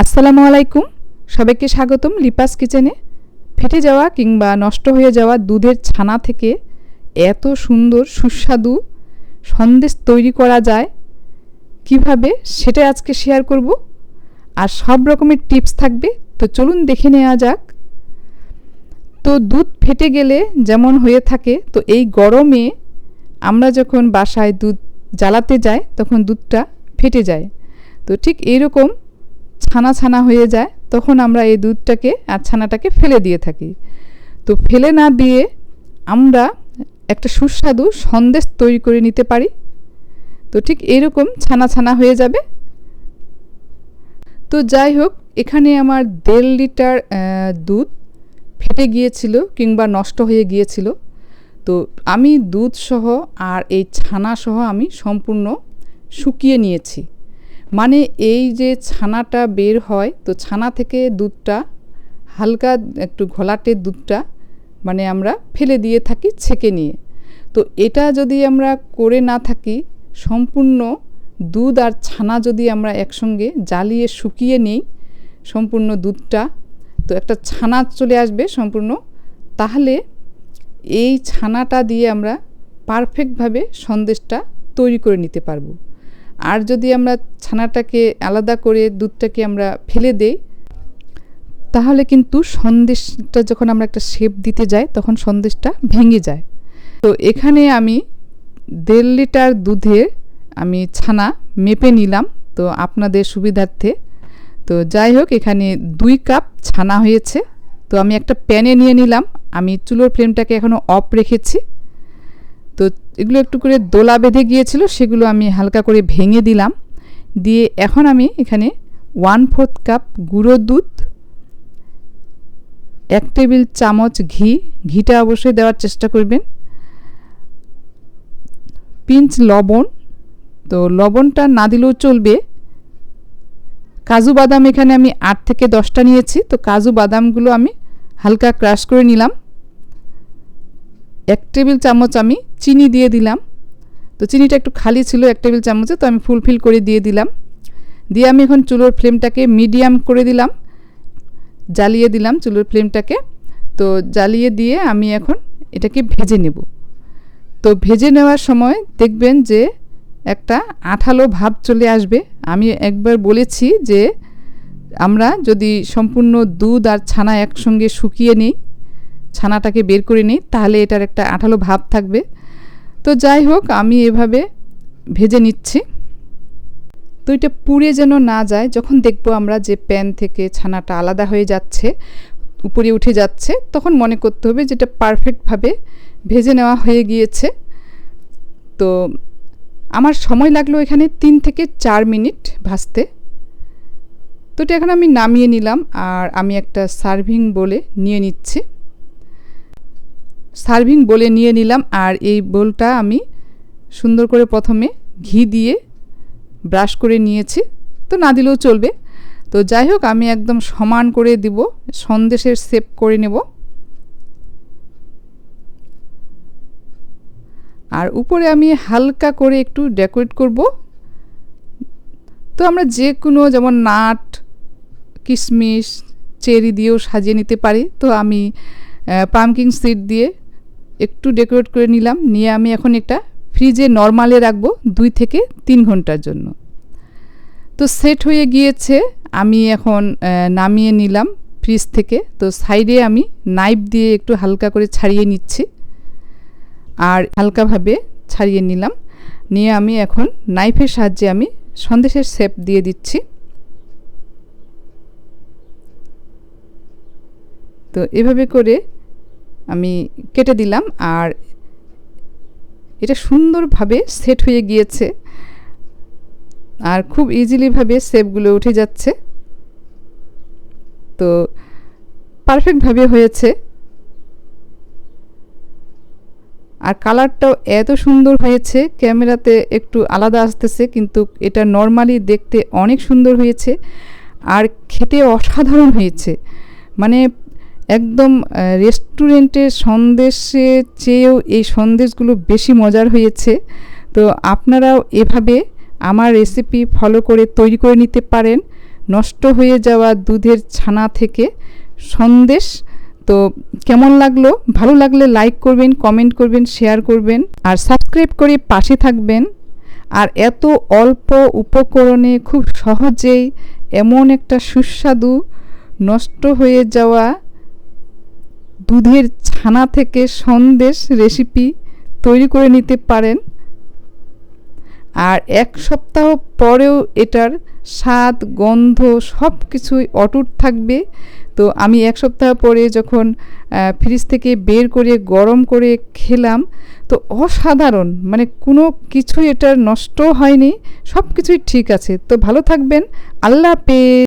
আসসালামু আলাইকুম। সবাইকে স্বাগতম লিপাস কিচেনে। ফেটে যাওয়া কিংবা নষ্ট হয়ে যাওয়া দুধের ছানা থেকে এত সুন্দর সুস্বাদু সন্দেশ তৈরি করা যায়। কীভাবে সেটা আজকে শেয়ার করব। আর সব রকমের টিপস থাকবে। তো চলুন দেখে নেওয়া যাক। তো দুধ ফেটে গেলে যেমন হয়ে থাকে, তো এই গরমে আমরা যখন বাসায় দুধ জ্বালাতে যাই, তখন দুধটা ফেটে যায়। তো ঠিক এইরকম ছানা ছানা হয়ে যায়, তখন আমরা এই দুধটাকে আর ছানাটাকে ফেলে দিয়ে থাকি। তো ফেলে না দিয়ে আমরা একটা সুস্বাদু সন্দেশ তৈরি করে নিতে পারি। তো ঠিক এরকম ছানা ছানা হয়ে যাবে। তো যাই হোক, এখানে আমার দেড় লিটার দুধ ফেটে গিয়েছিল কিংবা নষ্ট হয়ে গিয়েছিল। তো আমি দুধ সহ আর এই ছানা সহ আমি সম্পূর্ণ শুকিয়ে নিয়েছি। মানে এই যে ছানাটা বের হয়, তো ছানা থেকে দুধটা, হালকা একটু ঘোলাটে দুধটা মানে আমরা ফেলে দিয়ে থাকি ছেঁকে নিয়ে। তো এটা যদি আমরা করে না থাকি, সম্পূর্ণ দুধ আর ছানা যদি আমরা একসঙ্গে জ্বালিয়ে শুকিয়ে নিই, সম্পূর্ণ দুধটা, তো একটা ছানা চলে আসবে সম্পূর্ণ। তাহলে এই ছানাটা দিয়ে আমরা পারফেক্টভাবে সন্দেশটা তৈরি করে নিতে পারব। আর যদি আমরা ছানাটাকে আলাদা করে দুধটাকে আমরা ফেলে দেই, তাহলে কিন্তু সন্দেশটা যখন আমরা একটা শেপ দিতে যাই, তখন সন্দেশটা ভেঙে যায়। তো এখানে আমি দেড় লিটার দুধে আমি ছানা মেপে নিলাম, তো আপনাদের সুবিধার্থে। তো যাই হোক, এখানে দুই কাপ ছানা হয়েছে। তো আমি একটা প্যানে নিয়ে নিলাম। আমি চুলোর ফ্লেমটাকে এখনও অফ রেখেছি। তো এগুলো একটু করে দোলা বেঁধে গিয়েছিল, সেগুলো আমি হালকা করে ভেঙে দিলাম। দিয়ে এখন আমি এখানে ওয়ান ফোর্থ কাপ গুঁড়ো দুধ, এক টেবিল চামচ ঘি, ঘিটা অবশ্যই দেওয়ার চেষ্টা করবেন। পিঞ্চ লবণ, তো লবণটা না দিলেও চলবে। কাজু বাদাম এখানে আমি আট থেকে দশটা নিয়েছি, তো কাজু বাদামগুলো আমি হালকা ক্রাশ করে নিলাম। এক টেবিল চামচ আমি চিনি দিয়ে দিলাম। তো চিনিটা একটু খালি ছিল এক টেবিল চামচে, তো আমি ফুলফিল করে দিয়ে দিলাম। দিয়ে আমি এখন চুলোর ফ্লেমটাকে মিডিয়াম করে দিলাম। জ্বালিয়ে দিলাম চুলোর ফ্লেমটাকে। তো জ্বালিয়ে দিয়ে আমি এখন এটাকে ভেজে নেব। তো ভেজে নেওয়ার সময় দেখবেন যে একটা আঠালো ভাব চলে আসবে। আমি একবার বলেছি যে আমরা যদি সম্পূর্ণ দুধ আর ছানা একসঙ্গে শুকিয়ে নিই ছানাটাকে বের করে নিই, তাহলে এটার একটা আঠালো ভাব থাকবে। তো যাই হোক, আমি এভাবে ভেজে নিচ্ছি। তো এটা পুড়ে যেন না যায়, যখন দেখব আমরা যে প্যান থেকে ছানাটা আলাদা হয়ে যাচ্ছে, উপরে উঠে যাচ্ছে, তখন মনে করতে হবে যেটা পারফেক্টভাবে ভেজে নেওয়া হয়ে গিয়েছে। তো আমার সময় লাগল এখানে তিন থেকে চার মিনিট ভাজতে। তো এটা এখন আমি নামিয়ে নিলাম, আর আমি একটা সার্ভিং বলে নিয়ে নিচ্ছি। সার্ভিং বলে নিয়ে নিলাম আর এই বোলটা আমি সুন্দর করে প্রথমে ঘি দিয়ে ব্রাশ করে নিয়েছি। তো না দিলেও চলবে। তো যাই হোক, আমি একদম সমান করে দিব, সন্দেশের সেপ করে নেব। আর উপরে আমি হালকা করে একটু ডেকোরেট করব। তো আমরা যে কোনো যেমন নাট, কিশমিশ, চেরি দিয়েও সাজিয়ে নিতে পারি। তো আমি পামকিং সিড দিয়ে একটু ডেকোরেট করে নিলাম। নিয়ে আমি এখন এটা ফ্রিজে নর্মালে রাখব দুই থেকে তিন ঘণ্টার জন্য। তো সেট হয়ে গিয়েছে। আমি এখন নামিয়ে নিলাম ফ্রিজ থেকে। তো সাইডে আমি নাইফ দিয়ে একটু হালকা করে ছাড়িয়ে নিচ্ছি। আর হালকাভাবে ছাড়িয়ে নিলাম। নিয়ে আমি এখন নাইফের সাহায্যে আমি সন্দেশের শেপ দিয়ে দিচ্ছি। তো এভাবে করে আমি কেটে দিলাম আর এটা সুন্দরভাবে সেট হয়ে গিয়েছে। আর খুব ইজিলিভাবে শেপগুলো উঠে যাচ্ছে। তো পারফেক্টভাবে হয়েছে। আর কালারটাও এত সুন্দর হয়েছে ক্যামেরাতে একটু আলাদা আসতেছে, কিন্তু এটা নর্মালি দেখতে অনেক সুন্দর হয়েছে। আর খেতে অসাধারণ হয়েছে। মানে একদম রেস্টুরেন্টের সন্দেশের চেয়েও এই সন্দেশগুলো বেশি মজার হয়েছে। তো আপনারাও এভাবে আমার রেসিপি ফলো করে তৈরি করে নিতে পারেন। নষ্ট হয়ে যাওয়া দুধের ছানা থেকে সন্দেশ। তো কেমন লাগল? ভালো লাগলে লাইক করবেন কমেন্ট করবেন শেয়ার করবেন। আর সাবস্ক্রাইব করে পাশে থাকবেন। আর এত অল্প উপকরণে খুব সহজেই এমন একটা সুস্বাদু, নষ্ট হয়ে যাওয়া দুধের ছানা থেকে সন্দেশ রেসিপি তৈরি করে নিতে পারেন। আর এক সপ্তাহ পরেও এটার স্বাদ, গন্ধ সব কিছুই অটুট থাকবে। তো আমি এক সপ্তাহ পরে যখন ফ্রিজ থেকে বের করে গরম করে খেলাম, তো অসাধারণ মানে কোনো কিছুই এটার নষ্ট হয়নি সব কিছুই ঠিক আছে। তো ভালো থাকবেন, আল্লাহ হাফেজ।